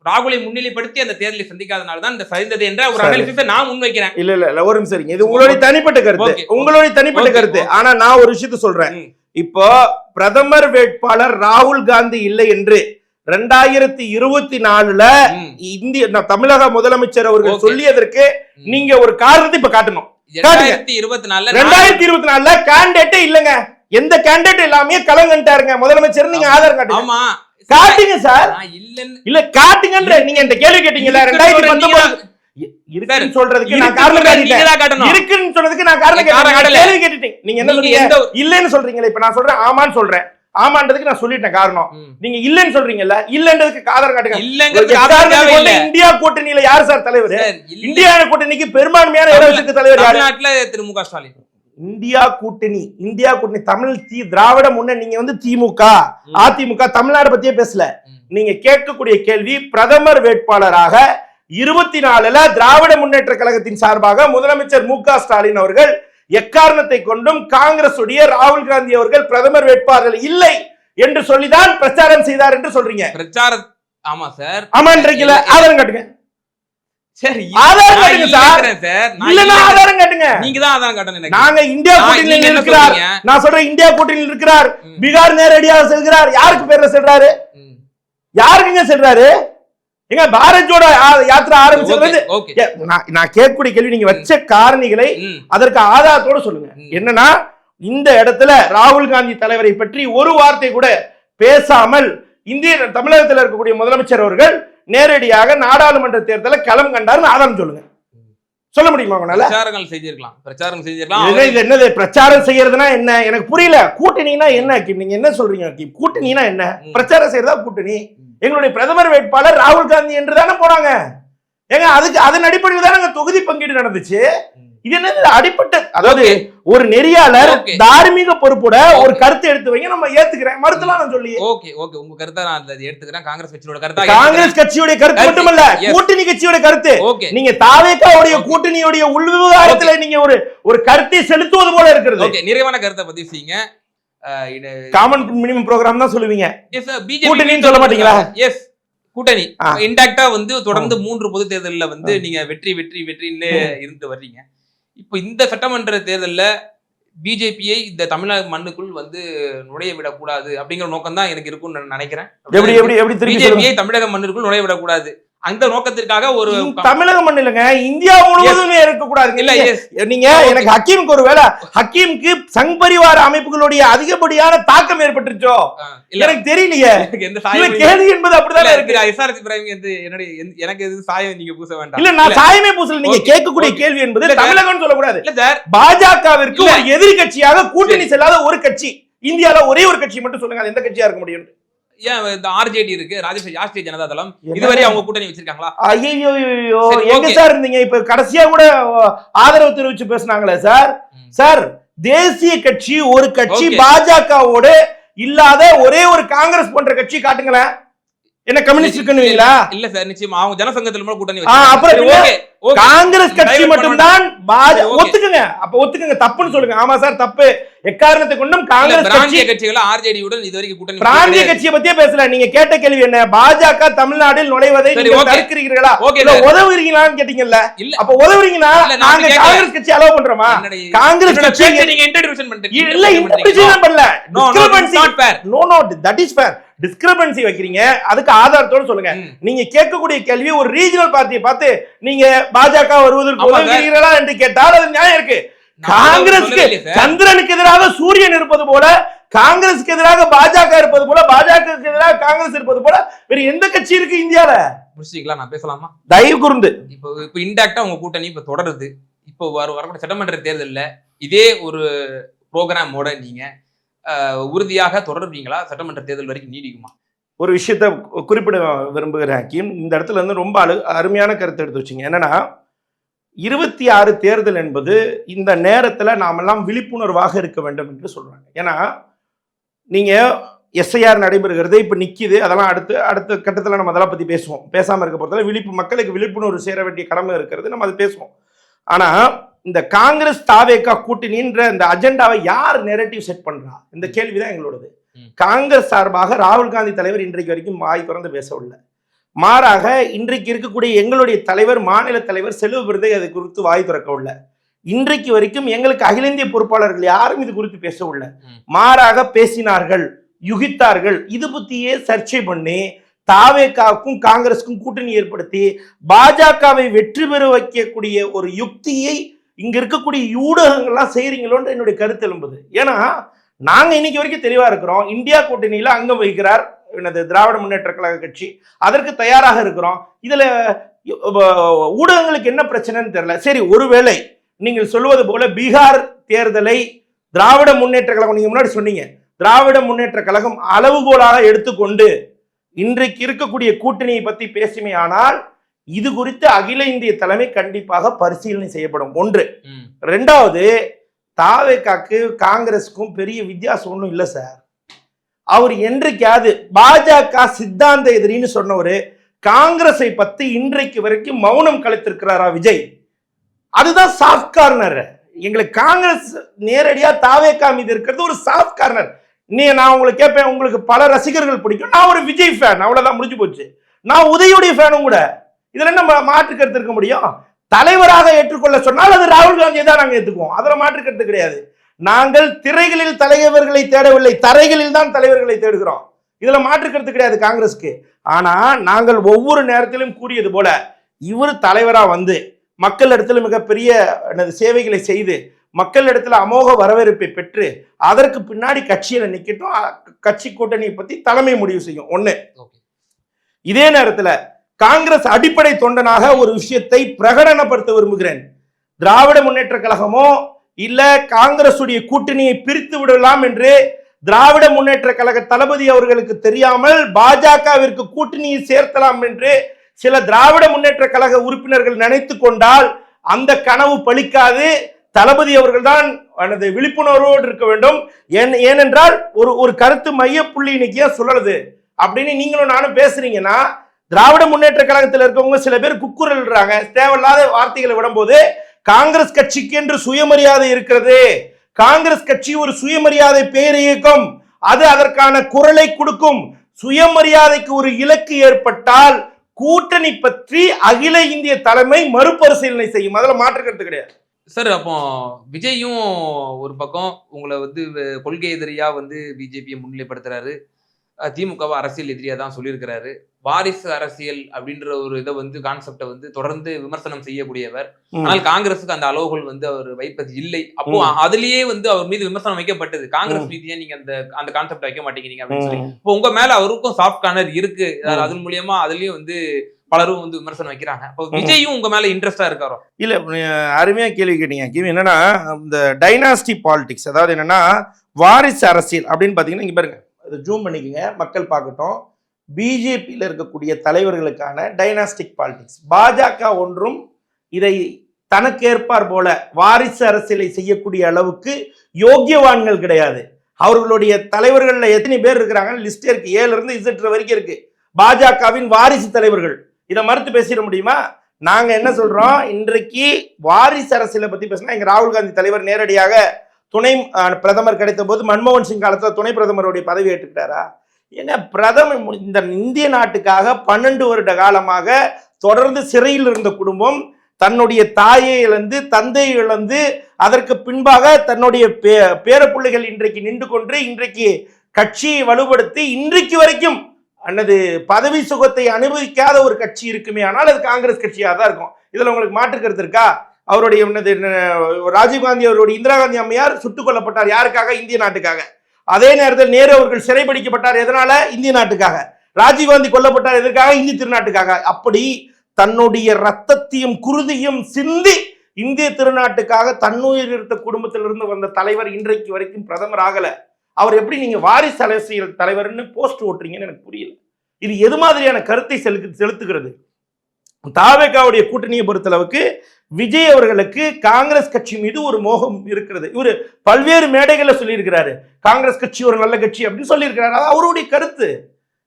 ராகுலை முன்னிலைப்படுத்தி அந்த தேர்தலை சந்திக்காதனால தான் இந்த சரிந்தது என்ற ஒரு. அனாலிசிஸை நான் முன்வைக்கிறேன். இல்ல இல்ல ஒரு நிமிஷம். இது உங்களுடைய தனிப்பட்ட கருத்து. உங்களுடைய தனிப்பட்ட கருத்து. ஆனா நான் ஒரு விஷயத்த சொல்றேன். இப்போ பிரதமர் வேட்பாளர் ராகுல் காந்தி இல்லை என்று ரெண்டாயிரத்தி இருபத்தி நாலுல. இந்திய தமிழக முதலமைச்சர் அவர்கள். சொல்லியதற்கு. நீங்க ஒரு காரணத்தை இப்ப காட்டணும். இரண்டாயிரத்தி இருபத்தி நாலுல ரெண்டாயிரத்தி இருபத்தி நாலுல கேண்டேட்டே இல்லங்க. எந்த கேண்டேட் எல்லாமே கலங்கன்ட்டாருங்க. முதலமைச்சர் நீங்க ஆதார் காட்டுங்க. ஆமா. காட்டுங்க சார். இல்ல காட்டுங்கன்ற. நீங்க இந்த கேள்வி கேட்டீங்கல்ல. ரெண்டாயிரத்தி இருக்குன்னு சொல்றதுக்கு நான் காரணம் இருக்குன்றத நீங்க காட்டிட்டேன். தான் காட்டணும். இருக்குன்னு சொன்னதுக்கு நான் காரணம் நீங்க காரணம் கேட்டேன் காட்டல. கேள்வி கேட்டுட்டீங்க நீங்க என்ன நீங்க சொல்றீங்க? எந்த ஒரு- இல்லன்னு சொல்றீங்களே இப்ப நான் சொல்றேன் ஆமான்னு சொல்றேன். ஆமான்றதுக்கு நான் சொல்லிட்டேன் காரணம். ம். நீங்க இல்லன்னு சொல்றீங்கல்ல இல்லன்றதுக்கு ஆதாரம் காட்டுங்க. இல்லங்கிறது ஒரு ஆதாரம் எக்காரணத்தை கொண்டு தேவையில்லை. இந்தியா கூட்டணியில யார் சார் தலைவர்? சார், இல்ல. இந்தியா கூட்டணிக்கு பெரும்பான்மையான இடத்துக்கு தலைவர் யாரு? தமிழ்நாட்டுல திரு மு க ஸ்டாலின். இந்தியா கூட்டணி இந்தியா கூட்டணி தமிழ் தி திராவிட முன்ன நீங்க வந்து திமுக. அதிமுக தமிழ்நாடு பத்தியே பேசல. நீங்க கேட்கக்கூடிய கேள்வி பிரதமர் வேட்பாளராக இருபத்தி நாலுல திராவிட முன்னேற்ற கழகத்தின் சார்பாக முதலமைச்சர் மு ஸ்டாலின் அவர்கள் எக்காரணத்தை கொண்டும் காங்கிரஸ் உடைய ராகுல் காந்தி அவர்கள் பிரதமர் வேட்பாளர் இல்லை என்று சொல்லிதான் பிரச்சாரம் செய்தார் என்று சொல்றீங்க. பிரச்சார ஆமா சார். ஆமான்றீங்களா ஆதாரம் காட்டுங்க. சரி ஆதாரம் காட்டுங்க சார். இல்லைங்கிறேன். ஆதாரம் காட்டுங்க. நீங்க தான் ஆதாரம் காட்டணும் நாங்க இந்தியா கூட்டணியில் இருக்கிறார்? நான் சொல்றேன் இந்தியா கூட்டணியில் இருக்கிறார். பீகார் நேரடியாக செல்கிறார். யாருக்கு பேர்ல செல்றாரு. யாருக்குங்க செல்றாரு? எங்க பாரத் ஜோடோ யா- யாத்திரை ஏ, நான் கேட்கக்கூடிய கேள்வி நீங்க வச்ச காரணிகளை அதற்கு ஆதாரத்தோட சொல்லுங்க. என்னன்னா இந்த இடத்துல ராகுல் காந்தி தலைவரை பற்றி ஒரு வார்த்தை கூட பேசாமல் இந்திய தமிழகத்தில் இருக்கக்கூடிய முதலமைச்சர் அவர்கள் நேரடியாக நாடாளுமன்ற தேர்தலை களம் கண்டாருன்னு ஆதாரம் சொல்லுங்க. சொல்ல முடியுமா உங்களால? பிரச்சாரங்கள் செஞ்சிருக்கலாம். பிரச்சாரம் செஞ்சிருக்கலாம். இது என்னது? பிரச்சாரம் செய்யறதுனா என்ன? எனக்கு புரியல. கூட்டணினா என்ன நீங்க என்ன சொல்றீங்க கூட்டணினா என்ன. பிரச்சாரம் செய்யறதா கூட்டணி. எங்களுடைய பிரதமர் வேட்பாளர் ராகுல் காந்தி என்று தானே போறாங்க ஏங்க அதுக்கு அதன் அடிப்படையில் தானே தொகுதி பங்கீடு நடந்துச்சு. இது என்னது அடிப்பட்ட அதாவது. ஒரு நெறியாளர். தார்மீக பொறுப்போட ஒரு. கருத்து எடுத்து வைங்க நம்ம ஏத்துக்கிறேன் மறுத்தலாம் நான் சொல்லி ஓகே ஓகே உங்க கருத்தை நான் எடுத்துக்கிறேன் காங்கிரஸ் கட்சியோட கருத்தா காங்கிரஸ் கட்சியுடைய கருத்து. மட்டுமல்ல. கூட்டணி கட்சியோட கருத்து ஓகே நீங்க தாவேக்காவுடைய. கூட்டணியுடைய உள் விவகாரத்துல நீங்க ஒரு ஒரு கருத்தை செலுத்துவது போல இருக்கிறது ஓகே நிறைவான கருத்தை பதிவு செய்யுங்க காமன் மினிமம் ப்ரோக்ராம் தான் சொல்லுவீங்க. எஸ் கூட்டணின்னு சொல்ல மாட்டீங்களா? எஸ் கூட்டணி. இன்டாக்டா வந்து தொடர்ந்து மூன்று பொது தேர்தல்ல வந்து நீங்க வெற்றி வெற்றி வெற்றின்னு இருந்து வர்றீங்க. இப்போ இந்த சட்டமன்ற தேர்தல்ல பிஜேபியை இந்த தமிழக மண்ணுக்குள் வந்து நுழைய விடக்கூடாது அப்படிங்கிற நோக்கம் தான் எனக்கு இருக்கும்னு நான் நினைக்கிறேன். எப்படி எப்படி எப்படி திருப்பி சொல்லுங்க. பிஜேபியை தமிழக மண்ணிற்குள் நுழைய விடக்கூடாது. அந்த நோக்கத்திற்காக ஒரு தமிழகம் இல்லைங்க இந்தியா முழுவதுமே இருக்கக்கூடாது. இல்ல. நீங்க எனக்கு ஹக்கீமுக்கு ஒரு வேலை ஹக்கீமுக்கு சங் பரிவார அமைப்புகளுடைய அதிகப்படியான தாக்கம் இல்ல. எனக்கு தெரியலையே. கேள்வி என்பது அப்படிதானே இருக்கு? எஸ்ஆர்எஸ் இப்ராஹிம் வந்து என்னுடைய எனக்கு எது சாயம் நீங்க பூச வேண்டாம். இல்ல நான் சாயமே பூசல. நீங்க கேட்கக்கூடிய. கேள்வி என்பது. தமிழகம் சொல்லக்கூடாது. இல்ல சார். பாஜகவிற்கு. ஒரு எதிரி கட்சியாக கூட்டணி செல்லாத ஒரு கட்சி. இந்தியால ஒரே ஒரு கட்சி மட்டும் சொல்லுங்க அது எந்த கட்சியா இருக்க முடியும்? ஏன் இந்த ஆர்ஜேடி இருக்கு ராஜேஷ் ராஷ்டிரிய ஜனதா தளம்? இதுவரை அவங்க கூட்டணி வச்சிருக்காங்களா ஐயோ எங்க. சார் இருந்தீங்க இப்ப கடைசியா கூட ஆதரவு தெரிவிச்சு பேசுனாங்களே சார். சார் தேசிய கட்சி ஒரு கட்சி. பாஜகவோட இல்லாத ஒரே ஒரு காங்கிரஸ் போன்ற கட்சி காட்டுங்களேன் என்ன கம்யூனிஸ்ட் இருக்குன்னுவீங்களா இல்ல சார் நிச்சயமா. அவங்க ஜனசங்கத்துல மூலம் கூட்டணி அப்புறம். காங்கிரஸ் கட்சி மட்டும்தான். ஒத்துக்குங்க. அப்ப ஒத்துக்குங்க. தப்புன்னு சொல்லுங்க. ஆமா சார் தப்பு. எக்காரணத்தை கொண்டும் காங்கிரஸ் பிராந்திய கட்சிகள் ஆர்ஜேடி உடன் இதுவரைக்கும் கூட்டணி பிராந்திய. கட்சியை பத்தியே பேசல. நீங்க கேட்ட கேள்வி என்ன? பாஜக தமிழ்நாட்டில் நுழைவதை. தடுக்கிறீர்களா. உதவுறீங்களான்னு கேட்டீங்கல்ல? அப்ப நான் நாங்க. காங்கிரஸ் கட்சி அலோவ் பண்றோமா? காங்கிரஸ் கட்சி நீங்க introduction பண்ணிட்டீங்க. இல்ல இன்டர்பிரேஷன் பண்ணல. No no that is fair discrepancy வைக்கிறீங்க. அதுக்கு ஆதாரத்தோட சொல்லுங்க. நீங்க கேட்கக்கூடிய கேள்வி ஒரு ரீஜனல் பார்ட்டியை பார்த்து நீங்க பாஜக வருவதற்கு என்று கேட்டால் அது நியாயம் இருக்கு. காங்கிரஸ்க்கு. சந்திரனுக்கு எதிராக சூரியன் இருப்பது போல காங்கிரஸ்க்கு எதிராக பாஜக இருப்பது போல பாஜகவுக்கு எதிராக காங்கிரஸ் இருப்பது போல வேற எந்த கட்சி இருக்கு இந்தியால? முடிச்சிட்டீங்களா நான் பேசலாமா? தயவு கூர்ந்து இப்போ இப்போ இன்டாக்டா உங்க கூட்டணி இப்ப தொடருது. இப்போ வர வரக்கூடிய சட்டமன்ற தேர்தல்ல இதே ஒரு ப்ரோக்ராமோட நீங்க உறுதியாக தொடருவீங்களா? சட்டமன்ற தேர்தல் வரைக்கும் நீடிக்குமா? ஒரு விஷயத்த குறிப்பிட விரும்புகிறேன் ஹக்கீம் இந்த இடத்துல இருந்து ரொம்ப அழு அருமையான கருத்து எடுத்து வச்சிங்க. என்னன்னா இருபத்தி ஆறு தேர்தல் என்பது இந்த நேரத்தில் நாமெல்லாம் விழிப்புணர்வாக இருக்க வேண்டும் என்று சொல்கிறாங்க ஏன்னா நீங்கள் எஸ்ஐஆர் நடைபெறுகிறது இப்போ நிற்கிது அதெல்லாம் அடுத்து அடுத்த கட்டத்தில் நம்ம அதெல்லாம் பற்றி பேசுவோம். பேசாமல் இருக்க பொறுத்தவரை விழிப்பு மக்களுக்கு விழிப்புணர்வு சேர வேண்டிய கடமை இருக்கிறது. நம்ம அது பேசுவோம். ஆனால் இந்த காங்கிரஸ் தாவேக்கா கூட்டணின்ற இந்த அஜெண்டாவை யார் நெரட்டிவ் செட் பண்றா? இந்த கேள்விதான் எங்களோடது. காங்கிரஸ் சார்பாக ராகுல் காந்தி தலைவர் இன்றைக்கு வரைக்கும் வாய் திறந்து பேசவில்லை. மாறாக இன்றைக்கு இருக்கக்கூடிய எங்களுடைய தலைவர் மாநில தலைவர் செல்வ விருதை அது குறித்து வாய் திறக்கவில்லை. இன்றைக்கு வரைக்கும் எங்களுக்கு அகில இந்திய பொறுப்பாளர்கள் யாரும் இது குறித்து பேசவில்லை. மாறாக பேசினார்கள் யுகித்தார்கள். இது பத்தியே சர்ச்சை பண்ணி தாவேக்காவுக்கும் காங்கிரஸுக்கும் கூட்டணி ஏற்படுத்தி பாஜகவை வெற்றி பெற வைக்கக்கூடிய ஒரு யுக்தியை இங்க இருக்கக்கூடிய ஊடகங்கள்லாம் செய்கிறீங்களோன்ற என்னுடைய கருத்து எழும்புது. ஏன்னா நாங்க இன்னைக்கு வரைக்கும் தெளிவா இருக்கிறோம். இந்தியா கூட்டணியில அங்கம் வகிக்கிறார் எனது திராவிட முன்னேற்ற கழக கட்சி. அதற்கு தயாராக இருக்கிறோம். இதுல ஊடகங்களுக்கு என்ன பிரச்சனைன்னு தெரியல. சரி ஒருவேளை நீங்கள் சொல்வது போல பீகார் தேர்தலை திராவிட முன்னேற்ற கழகம் நீங்க முன்னாடி சொன்னீங்க. திராவிட முன்னேற்ற கழகம் அளவுகோலாக எடுத்துக்கொண்டு இன்றைக்கு இருக்கக்கூடிய கூட்டணியை பத்தி பேசுமே ஆனால் இது குறித்து அகில இந்திய தலைமை கண்டிப்பாக பரிசீலனை செய்யப்படும். ஒன்று. ரெண்டாவது தாவேக்காக்கு காங்கிரஸுக்கும் பெரிய வித்தியாசம் ஒன்றும் இல்லை சார். அவர் என்றைக்காவது பாஜக சித்தாந்த எதிரின்னு சொன்னவர் காங்கிரஸை பத்தி இன்றைக்கு வரைக்கும் மௌனம் கலைத்திருக்கிறாரா விஜய்? அதுதான் சாஃப்ட் கார்னர் எங்களுக்கு காங்கிரஸ் நேரடியா தாவேக்கா மீது இருக்கிறது ஒரு சாஃப்ட் கார்னர் நீ நான் உங்களுக்கு கேட்பேன் உங்களுக்கு பல ரசிகர்கள் பிடிக்கும். நான் ஒரு விஜய் ஃபேன் அவ்வளவுதான் முடிஞ்சு போச்சு. நான் உதயுடைய ஃபேனும் கூட. இதுல என்ன மா- மாற்று கருத்து இருக்க முடியும்? தலைவராக ஏற்றுக்கொள்ள சொன்னால் அது ராகுல் காந்தியை தான் நாங்க ஏத்துக்குவோம் அதுல மாற்று கருத்து கிடையாது. நாங்கள் திரைகளில் தலைவர்களை தேடவில்லை தரைகளில் தான் தலைவர்களை தேடுகிறோம். இதுல மாற்றுக்கிறது கிடையாது காங்கிரஸ்க்கு. ஆனா நாங்கள் ஒவ்வொரு நேரத்திலும் கூறியது போல இவர் தலைவரா வந்து மக்கள் இடத்துல மிகப்பெரிய என்னது சேவைகளை செய்து மக்கள் இடத்துல அமோக வரவேற்பை பெற்று அதற்கு பின்னாடி கட்சியில நிக்கட்டும். அ- கட்சி கூட்டணியை பத்தி தலைமை முடிவு செய்யும். ஒண்ணு. ஓகே. இதே நேரத்துல காங்கிரஸ் அடிப்படை தொண்டனாக ஒரு விஷயத்தை பிரகடனப்படுத்த விரும்புகிறேன். திராவிட முன்னேற்ற கழகமோ இல்ல காங்கிரசுடைய கூட்டணியை பிரித்து விடலாம் என்று திராவிட முன்னேற்ற கழக தளபதி அவர்களுக்கு தெரியாமல் பாஜகவிற்கு கூட்டணியை சேர்த்தலாம் என்று சில திராவிட முன்னேற்ற கழக உறுப்பினர்கள் நினைத்து கொண்டால் அந்த கனவு பலிக்காது. தளபதி அவர்கள் தான் எனது விழிப்புணர்வோடு இருக்க வேண்டும். ஏன் ஏனென்றால் ஒரு ஒரு கருத்து மைய புள்ளி இன்னைக்கு ஏன் அப்படின்னு நீங்களும் நானும் பேசுறீங்கன்னா திராவிட முன்னேற்ற கழகத்தில் இருக்கவங்க சில பேர் குக்குரல்றாங்க. தேவையில்லாத வார்த்தைகளை விடும்போது காங்கிரஸ் கட்சிக்கு என்று சுயமரியாதை இருக்கிறது. காங்கிரஸ் கட்சி ஒரு சுயமரியாதை பேர் இயக்கம். அது அதற்கான குரலை கொடுக்கும். சுயமரியாதைக்கு ஒரு இலக்கு ஏற்பட்டால் கூட்டணி பற்றி அகில இந்திய தலைமை மறுபரிசீலனை செய்யும். அதுல மாற்றுக்கிறது கிடையாது. சார் அப்போ விஜயும் ஒரு பக்கம் உங்களை வந்து கொள்கை எதிரியா வந்து பிஜேபியை முன்னிலைப்படுத்துறாரு. திமுகவை அரசியல் எதிரியா தான் சொல்லியிருக்கிறாரு. வாரிசு அரசியல் அப்படின்ற ஒரு இதை வந்து கான்செப்டை வந்து தொடர்ந்து விமர்சனம் செய்யக்கூடியவர். ஆனால் காங்கிரஸுக்கு அந்த அளவுகள் வந்து அவர் வைப்பது இல்லை. அப்போ. அதுலயே வந்து அவர் மீது விமர்சனம் வைக்கப்பட்டது. காங்கிரஸ். மீது நீங்க அந்த அந்த கான்செப்ட் வைக்க மாட்டேங்கிறீங்க அப்படின்னு சொல்லி. இப்போ உங்க மேல அவருக்கும் சாஃப்ட் கார்னர் இருக்கு. அதன் மூலியமா அதுலயும் வந்து பலரும் வந்து விமர்சனம் வைக்கிறாங்க. இப்போ ம். விஜயும் உங்க மேல இன்ட்ரெஸ்டா இருக்காரோ? இல்ல அருமையா கேள்வி கேட்டீங்க கேள்வி என்னன்னா இந்த டைனாஸ்டி பாலிடிக்ஸ் அதாவது என்னன்னா வாரிசு அரசியல் அப்படின்னு பாத்தீங்கன்னா இங்க பாருங்க. அதை ஜூம் பண்ணிக்கோங்க. மக்கள் பார்க்கட்டும். பிஜேபியில் இருக்கக்கூடிய தலைவர்களுக்கான டைனாஸ்டிக் பாலிடிக்ஸ் பாஜக ஒன்றும் இதை தனக்கேற்பார் போல வாரிசு அரசியலை செய்யக்கூடிய அளவுக்கு யோக்கியவான்கள் கிடையாது. அவர்களுடைய தலைவர்களில் எத்தனை பேர் இருக்கிறாங்க? லிஸ்ட் இருக்கு. ஏழுல இருந்து வரைக்கும் இருக்கு. பாஜகவின் வாரிசு தலைவர்கள். இதை மறுத்து பேசிட முடியுமா? நாங்கள் என்ன சொல்றோம்? இன்றைக்கு வாரிசு அரசியலை பத்தி பேசினா எங்க ராகுல் காந்தி தலைவர் நேரடியாக துணை பிரதமர் கிடைத்த போது மன்மோகன் சிங் காலத்தில் துணை பிரதமருடைய பதவி ஏற்றுக்கிட்டாரா? ஏன்னா பிரதமர் இந்த இந்திய நாட்டுக்காக பன்னெண்டு வருட காலமாக தொடர்ந்து சிறையில் இருந்த குடும்பம் தன்னுடைய தாயை இழந்து தந்தை இழந்து அதற்கு பின்பாக தன்னுடைய பே பேரப்பிள்ளைகள் இன்றைக்கு நின்று கொண்டு இன்றைக்கு கட்சியை வலுப்படுத்தி இன்றைக்கு வரைக்கும் அல்லது பதவி சுகத்தை அனுபவிக்காத ஒரு கட்சி இருக்குமே ஆனால் அது காங்கிரஸ் கட்சியாக தான் இருக்கும். இதில் உங்களுக்கு மாற்று கருத்து இருக்கா? அவருடைய என்னது ராஜீவ்காந்தி அவருடைய இந்திரா காந்தி அம்மையார் சுட்டுக் கொல்லப்பட்டார். யாருக்காக? இந்திய நாட்டுக்காக. அதே நேரத்தில் நேரு அவர்கள் சிறைபிடிக்கப்பட்டார் எதனால? இந்திய நாட்டுக்காக. ராஜீவ்காந்தி கொல்லப்பட்டார். எதற்காக? இந்திய திருநாட்டுக்காக. அப்படி தன்னுடைய ரத்தத்தையும் குருதியும் சிந்தி இந்திய திருநாட்டுக்காக தன்னுயிர் இருந்த குடும்பத்திலிருந்து வந்த தலைவர் இன்றைக்கு வரைக்கும் பிரதமர் ஆகல. அவர் எப்படி நீங்க வாரிசு அரசியல் தலைவர்னு போஸ்ட் ஓட்டுறீங்கன்னு எனக்கு புரியல. இது எது மாதிரியான கருத்தை செலுத்து செலுத்துகிறது? தாவேக்காவுடைய கூட்டணியை பொறுத்தளவுக்கு விஜய் அவர்களுக்கு காங்கிரஸ் கட்சி மீது ஒரு மோகம் இருக்கிறது. இவர் பல்வேறு மேடைகளில் சொல்லியிருக்கிறாரு. காங்கிரஸ் கட்சி ஒரு நல்ல கட்சி அப்படின்னு சொல்லியிருக்கிறாரு. அது அவருடைய கருத்து.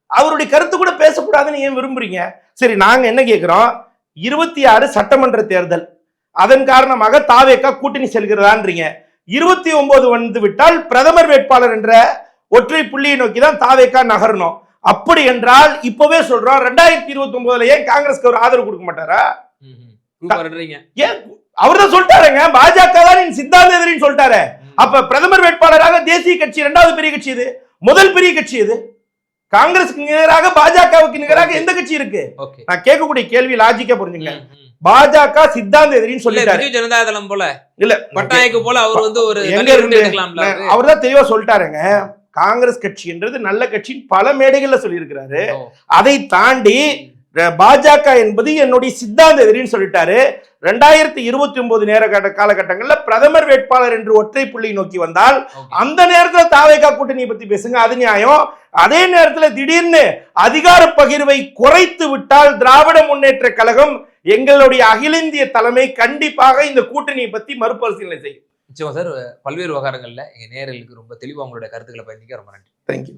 அவருடைய கருத்து கூட பேசக்கூடாதுன்னு ஏன் விரும்புறீங்க? சரி நாங்கள் என்ன கேட்குறோம் இருபத்தி ஆறு சட்டமன்ற தேர்தல். அதன் காரணமாக தாவேக்கா கூட்டணி செல்கிறதான்றீங்க. இருபத்தி ஒன்பது வந்து விட்டால் பிரதமர் வேட்பாளர் என்ற ஒற்றை புள்ளியை நோக்கி தான் தாவேக்கா நகரணும். அப்படி என்றால் இப்பவே சொல்றோம் ரெண்டாயிரத்தி இருபத்தி ஒன்பதுல ஏன் காங்கிரஸ்க்கு ஒரு ஆதரவு கொடுக்க மாட்டாரா? ஏன் அவர்தான் சொல்லிட்டாருங்க பாஜக தான் சித்தாந்த எதிரின்னு சொல்லிட்டாரு. அப்ப பிரதமர் வேட்பாளராக தேசிய கட்சி இரண்டாவது பெரிய கட்சி இது? முதல் பெரிய கட்சி இது? காங்கிரஸுக்கு நிகராக பாஜகவுக்கு நிகராக எந்த கட்சி இருக்கு? நான் கேட்கக்கூடிய கேள்வி லாஜிக்கா புரிஞ்சுங்க. பாஜக சித்தாந்த எதிரின்னு சொல்லிட்டாரு. ஜனதா தளம் போல. இல்ல பட்டாயக்கு போல அவர் வந்து ஒரு தனி அவரு? அவர் தான் தெளிவா சொல்லிட்டாருங்க. காங்கிரஸ் கட்சின்றது நல்ல கட்சின்னு பல மேடைகள்ல சொல்லியிருக்கிறாரு. அதை தாண்டி பாஜக என்பது என்னுடைய சித்தாந்த எதிரின்னு சொல்லிட்டாரு ரெண்டாயிரத்தி இருபத்தி ஒன்பது நேர கால காலகட்டங்கள்ல பிரதமர் வேட்பாளர் என்று ஒற்றை புள்ளி நோக்கி வந்தால். அந்த நேரத்துல தாவேகா கூட்டணியை பத்தி பேசுங்க அது நியாயம் அதே நேரத்துல திடீர்னு அதிகார பகிர்வை குறைத்து விட்டால் திராவிட முன்னேற்ற கழகம் எங்களுடைய அகில இந்திய தலைமை கண்டிப்பாக இந்த கூட்டணியை பத்தி மறுபரிசீலனை செய்யும் நிச்சயமா சார். பல்வேறு விவகாரங்கள்ல எங்க நேயர்களுக்கு ரொம்ப தெளிவா உங்களோட கருத்துக்களை பயணிக்க ரொம்ப நன்றி. தேங்க்யூ